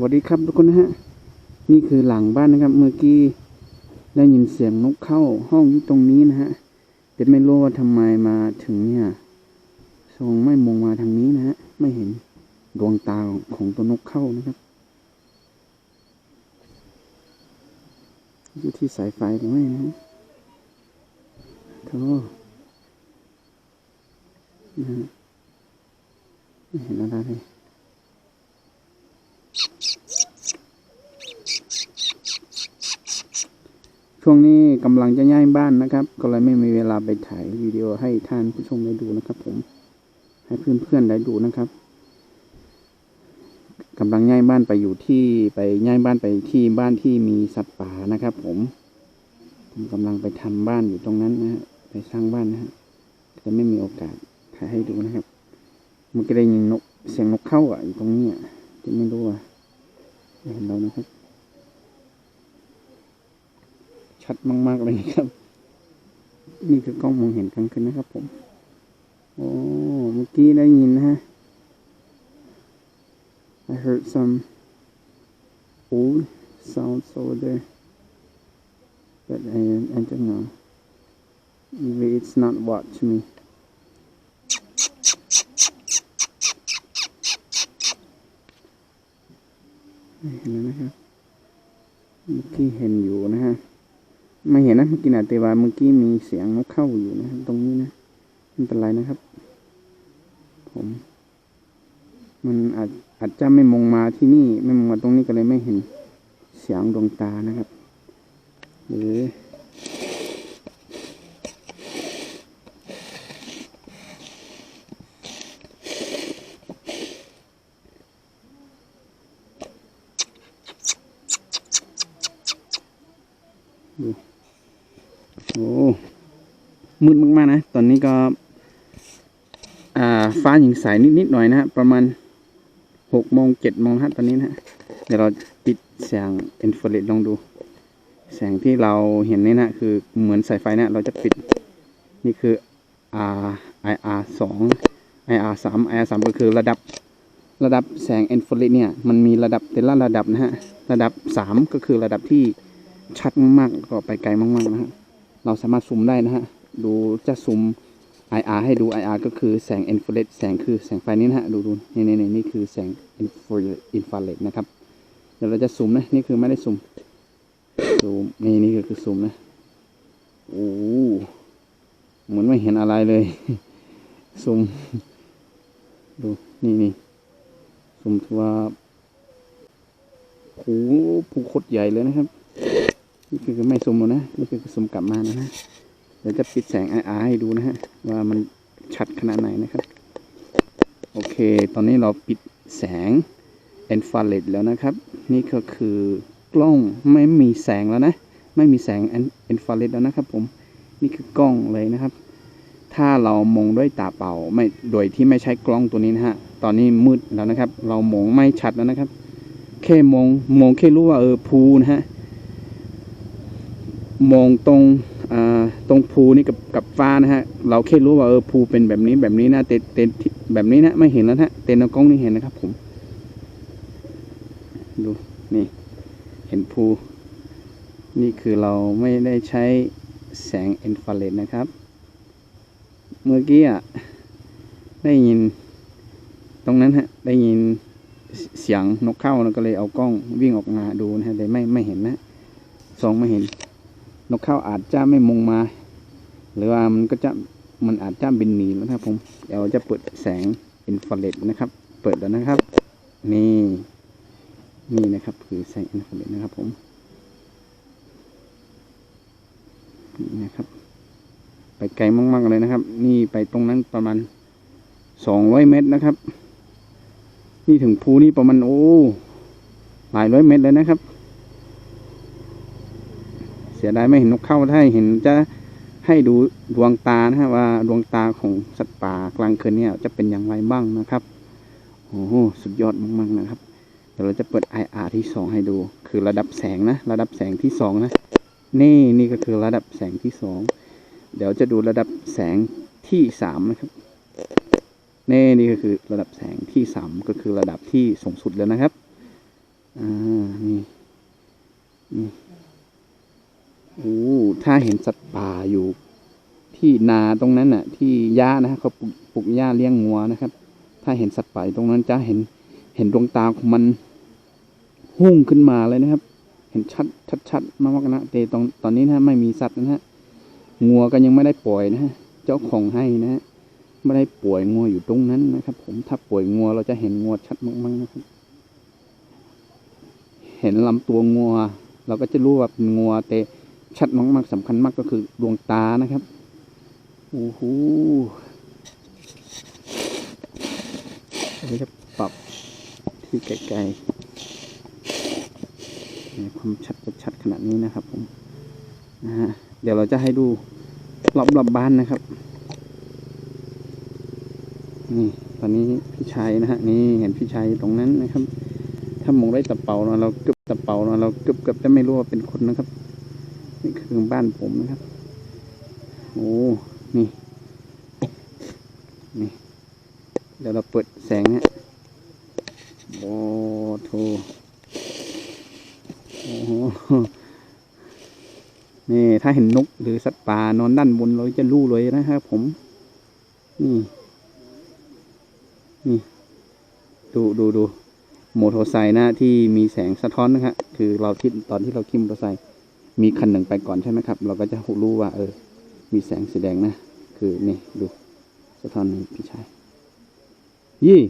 สวัสดีครับทุกคนนะฮะ นี่คือหลังบ้านนะครับ เมื่อกี้ได้ยินเสียงนกเข้าห้องตรงนี้นะฮะแต่ไม่รู้ว่าทำไมมาถึงเนี่ยทรงไม่มองมาทางนี้นะฮะ ไม่เห็นดวงตาของตัวนกเข้านะครับ อยู่ที่สายไฟหรือไม่นะฮะโธ่นะฮะไม่เห็นอะไรเลย ช่วงนี้กำลังจะย้ายบ้านนะครับ ก็เลยไม่มีเวลาไปถ่ายวิดีโอให้ท่านผู้ชมได้ดูนะครับ ผม ให้เพื่อนๆได้ดูนะครับกำลังย้ายบ้านไปอยู่ที่ไปย้ายบ้านไปที่บ้านที่มีสัตว์ป่านะครับ ผม ผมกำลังไปทำบ้านอยู่ตรงนั้นนะฮะไปสร้างบ้านนะฮะแต่ไม่มีโอกาสถ่ายให้ดูนะครับมื่อกี้ได้ยินนกเสียงนกเข้าอะอยู่ตรงนี้อะจะไม่รู้อะไม่เห็นเรานะครับ ชัดมากๆเลยครับ นี่คือกล้องมองเห็นกลางคืนนะครับ ผม โอ้เมื่อกี้ได้ยินนะฮะ I heard some old sounds over there but I I don't know maybe it's not what to me ไม่เห็นแล้วนะครับเมื่อกี้เห็นอยู่นะฮะ ไม่เห็นนะเมื่อกี้นะแต่ว่าเมื่อกี้มีเสียงนกเข้าอยู่นะครับตรงนี้นะไม่เป็นไรนะครับ ผม มันอาจอาจจะไม่มองมาที่นี่ ไม่มองมาตรงนี้ก็เลยไม่เห็นเสียงดวงตานะครับหรือ โอ้มืดมากๆนะ ตอนนี้ก็ อ่า ฟ้าหญิงสายนิดๆหน่อยนะฮะ ประมาณหกโมงเจ็ดโมงฮะตอนนี้นะฮะเดี๋ยวเราปิดแสงอินฟราเรดลองดู แสงที่เราเห็นนี่นะคือเหมือนสายไฟนะเราจะปิด นี่คือ R IR สอง IR สาม IR สามก็คือระดับระดับแสงอินฟราเรดเนี่ย มันมีระดับแต่ละระดับนะฮะ ระดับสามก็คือระดับที่ ชัดมากๆ ก็ไปไกลมากๆนะฮะ เราสามารถซูมได้นะฮะ ดูจะซูม IR ให้ดู IR ก็คือแสงอินฟราเรดแสงคือแสงไฟนี้นะฮะ ดูดูนี่นี่นี่นี่คือแสงอินฟราเรดอินฟราเรดนะครับ เดี๋ยวเราจะซูมนะ นี่คือไม่ได้ซูม ซูม นี่นี่คือซูมนะ โอ้เหมือนไม่เห็นอะไรเลย ซูม ดูนี่นี่ซูมถือว่าโอ้โหภูโคตรใหญ่เลยนะครับ นี่คือไม่ซูมแล้วนะนี่คือซูมกลับมานะฮะเดี๋ยวจะปิดแสง IR ให้ดูนะฮะ ว่ามันชัดขนาดไหนนะครับ โอเค ตอนนี้เราปิดแสงอินฟาเรดแล้วนะครับ นี่ก็คือกล้องไม่มีแสงแล้วนะ ไม่มีแสงอินฟาเรดแล้วนะครับ ผมนี่คือกล้องเลยนะครับ ถ้าเรามองด้วยตาเปล่าไม่โดยที่ไม่ใช้กล้องตัวนี้นะฮะ ตอนนี้มืดแล้วนะครับ เรามองไม่ชัดแล้วนะครับ แค่มองมองแค่รู้ว่าเออภูนะฮะ มองตรงตรงภูนี่กับกับฟ้านะฮะ เราแค่รู้ว่าเออภูเป็นแบบนี้แบบนี้นะเต็นเต็นที่แบบนี้นะไม่เห็นแล้วฮะเต็นเอากล้องนี่เห็นนะครับ ผม ดูนี่ เห็นภูนี่คือเราไม่ได้ใช้แสงอินฟราเรดนะครับ เมื่อกี้อะได้ยิน ตรงนั้นฮะ ได้ยินเสียงนกเข้าแล้วก็เลยเอากล้องวิ่งออกมาดูนะฮะแต่ไม่ไม่เห็นนะสองไม่เห็น นกเข้าอาจจะไม่มงมา หรือว่ามันก็จะมันอาจจะบินหนีแล้วนะครับผมเดี๋ยวจะเปิดแสงอินฟราเรดนะครับ เปิดแล้วนะครับ นี่นี่นะครับ คือแสงอินฟราเรดนะครับ ผมนี่นะครับ ไปไกลมากๆเลยนะครับ นี่ไปตรงนั้นประมาณสองร้อยเมตรนะครับ นี่ถึงภูนี่ประมาณโอ้หลายร้อยเมตรเลยนะครับ สียดายไม่เห็นนกเข้าถ้าเห็นจะให้ดูดวงตานะฮะว่าดวงตาของสัตว์ป่ากลางคืนเนี่ยจะเป็นอย่างไรบ้างนะครับโอ้โหสุดยอดมากๆนะครับเดี๋ยวเราจะเปิด IR ที่สองให้ดู คือระดับแสงนะ ระดับแสงที่สองนะนี่นี่ก็คือระดับแสงที่สองเดี๋ยวจะดูระดับแสงที่สามนะครับนี่นี่ก็คือระดับแสงที่สามก็คือระดับที่สูงสุดแล้วนะครับอ่านี่นี่ โอ้ถ้าเห็นสัตว์ป่าอยู่ ที่นาตรงนั้นน่ะ ที่หญ้านะฮะเขาปลูกปลูกหญ้าเลี้ยงงัวนะครับ ถ้าเห็นสัตว์ป่าตรงนั้นจะเห็นเห็นดวงตาของมันหุ่งขึ้นมาเลยนะครับ เห็นชัดชัดชัดมากๆนะแต่ตอนตอนนี้นะไม่มีสัตว์นะฮะงัวก็ยังไม่ได้ปล่อยนะฮะเจ้าของให้นะฮะไม่ได้ป่วยงัวอยู่ตรงนั้นนะครับ ผมถ้าป่วยงัวเราจะเห็นงัวชัดมากๆนะครับ เห็นลำตัวงัว เราก็จะรู้ว่าเป็นงัวแต่ ชัดมากๆสำคัญมากก็คือดวงตานะครับโอ้โหอันนี้จะปรับที่ไกลๆความชัดชัดขนาดนี้นะครับผมนะฮะเดี๋ยวเราจะให้ดูรอบๆบบ้านนะครับ นี่ตอนนี้พี่ชัยนะฮะนี่เห็นพี่ชัยตรงนั้นนะครับ ถ้ามองได้ตะเปาเนาะเรากึบตะเปาเนาะเรากึบกับจะไม่รู้ว่าเป็นคนนะครับ นี่คือบ้านผมนะครับ โอ้ นี่ นี่ เดี๋ยวเราเปิดแสงเนี่ยโอ้โถโอ้โหนี่ ถ้าเห็นนกหรือสัตว์ป่านอนด้านบนเราจะรู้เลยนะครับผม นี่ นี่ ดูดูดูโมอเตอไซค์นะที่มีแสงสะท้อนนะครับคือเราที่ตอนที่เราขี่มอเตอร์ไซค์ มีคันหนึ่งไปก่อนใช่ไหมครับ เราก็จะรู้ว่า เออ มีแสงสีแดงนะ คือนี่ดูสะท้อนนี่พี่ชายยี่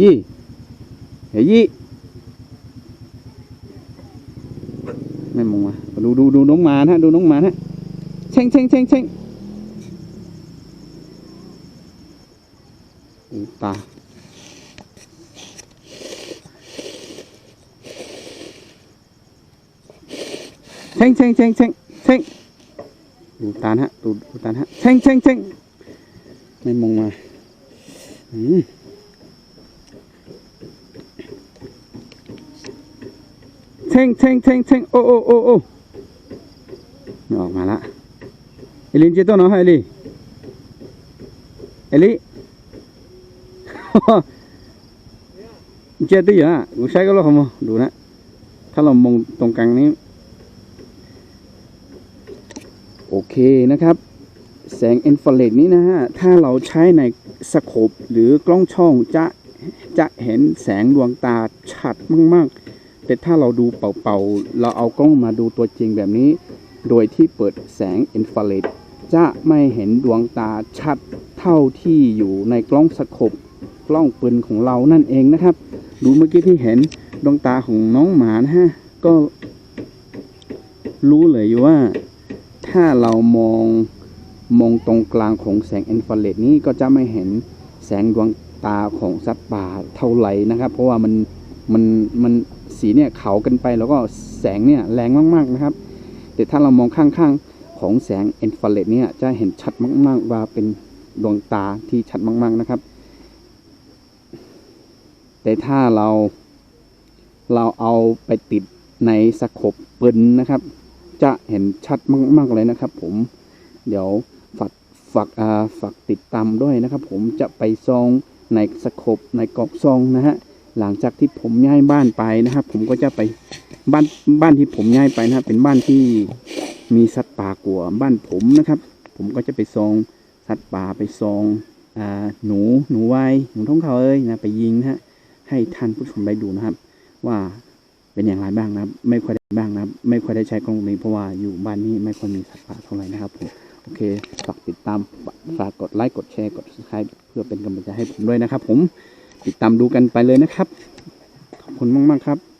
ยี่เฮ้ยยี่ไม่มองมาดูดูดูน้องหมานะดูน้องหมานะเช่งเช่งเช่งเช่งตา เช่งเช่งเช่งเช่งเช่งดูตาลฮะดูดูตาลฮะเช่งเช่งเช่งไม่มองมาอืมเช่งเช่งเช่งเช่ง โอเอลินเจโต้เนาะเอลิเอลิเจตี้อะกูใช้ก็แล้วเขามาดูนะถ้าเรามองตรงกลางนี้โอเคนะครับ แสงอินฟราเรดนี้นะฮะ ถ้าเราใช้ในสโคปหรือกล้องช่องจะจะเห็นแสงดวงตาชัดมากๆ แต่ถ้าเราดูเป่าๆ เราเอากล้องมาดูตัวจริงแบบนี้ โดยที่เปิดแสงอินฟราเรดจะไม่เห็นดวงตาชัดเท่าที่อยู่ในกล้องสโคปกล้องปืนของเรานั่นเองนะครับ ดูเมื่อกี้ที่เห็นดวงตาของน้องหมานะฮะ ก็รู้เลยอยู่ว่า ถ้าเรามองมองตรงกลางของแสงอินฟราเรดนี้ก็จะไม่เห็นแสงดวงตาของสัตว์ป่าเท่าไหร่นะครับ เพราะว่ามันมันมันสีเนี่ยเขากันไปแล้วก็แสงเนี่ยแรงมากๆนะครับ แต่ถ้าเรามองข้างๆของแสงอินฟราเรดเนี่ยจะเห็นชัดมาก ๆ ว่าเป็นดวงตาที่ชัดมากๆนะครับ แต่ถ้าเราเราเอาไปติดในสโคปปืนนะครับ จะเห็นชัดมากๆเลยนะครับ ผม เดี๋ยวฝากฝากอ่าฝากติดตามด้วยนะครับ ผมจะไปซองในสโคปในกรอกซองนะฮะหลังจากที่ผมย้ายบ้านไปนะครับ ผมก็จะไปบ้านบ้านที่ผมย้ายไปนะครับ เป็นบ้านที่มีสัตว์ป่ากลัวบ้านผมนะครับ ผมก็จะไปซองสัตว์ป่าไปซองอ่าหนูหนูไวหนูท้องเขาเอ้ยนะไปยิงนะฮะให้ท่านผู้ชมได้ดูนะครับ ว่า เป็นอย่างไรบ้างนะไม่ค่อยได้บ้างนะไม่ค่อยได้ใช้กล้องนี้เพราะว่าอยู่บ้านนี้ไม่ค่อยมีสัตว์ป่าเท่าไหร่นะครับผมโอเคฝากติดตามฝากกดไลค์กดแชร์กด subscribe เพื่อเป็นกำลังใจให้ผมด้วยนะครับ ผมติดตามดูกันไปเลยนะครับ ขอบคุณมาก ๆ ครับ